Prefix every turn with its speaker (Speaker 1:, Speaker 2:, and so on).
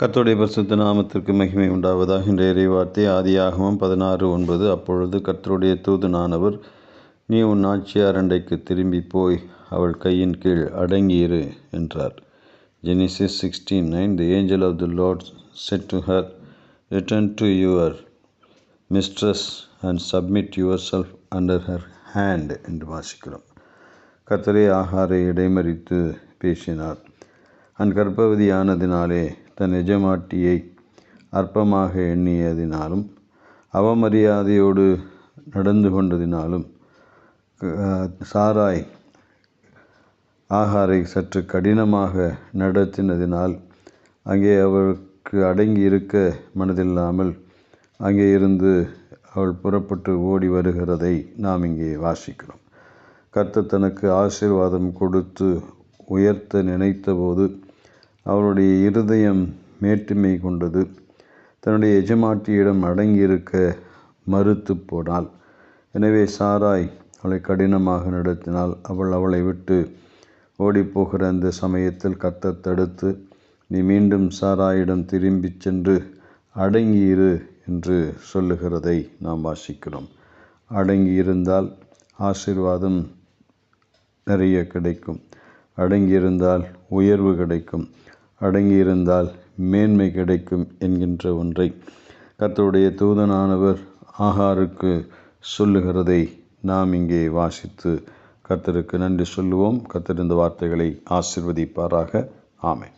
Speaker 1: கத்தோடைய பரிசுத்த நாமத்திற்கு மகிமை உண்டாவதாக. இன்றைய இறைவார்த்தை ஆதியாகவும் பதினாறு ஒன்பது. அப்பொழுது கத்தருடைய தூதனானவர் நீ உன் ஆட்சியார் அண்டைக்கு திரும்பி போய் அவள் கையின் கீழ் அடங்கியிரு என்றார். Genesis sixteen nine the angel of the Lord said to her return to your mistress and submit yourself under her hand என்று வாசிக்கிறோம். கர்த்தரே ஆகாரை இடைமறித்து பேசினார். அன் கர்ப்பவதியானதினாலே தன் எஜமாட்டியை அற்பமாக எண்ணியதினாலும் அவமரியாதையோடு நடந்து கொண்டதினாலும் சாராய் ஆகாரை சற்று கடினமாக நடத்தினதினால் அங்கே அவளுக்கு அடங்கி இருக்க மனதில்லாமல் அங்கே இருந்து அவள் புறப்பட்டு ஓடி வருகிறதை நாம் இங்கே வாசிக்கிறோம். கர்த்தர் தனக்கு ஆசீர்வாதம் கொடுத்து உயர்த்த நினைத்தபோது அவளுடைய இருதயம் மேட்டுமை கொண்டது. தன்னுடைய எஜமாட்டியிடம் அடங்கியிருக்க மறுத்து போனாள். எனவே சாராய் அவளை கடினமாக நடத்தினால் அவள் அவளை விட்டு ஓடிப்போகிற அந்த சமயத்தில் கத்த தடுத்து நீ மீண்டும் சாராயிடம் திரும்பிச் சென்று அடங்கியிரு என்று சொல்லுகிறதை நாம் வாசிக்கிறோம். அடங்கியிருந்தால் ஆசிர்வாதம் நிறைய கிடைக்கும். அடங்கியிருந்தால் உயர்வு கிடைக்கும். அடங்கியிருந்தால் மேன்மை கிடைக்கும் என்கின்ற ஒன்றை கர்த்தருடைய தூதனானவர் ஆகாருக்கு சொல்லுகிறதை நாம் இங்கே வாசித்து கர்த்தருக்கு நன்றி சொல்லுவோம். கர்த்தர் இந்த வார்த்தைகளை ஆசிர்வதிப்பாராக. ஆமை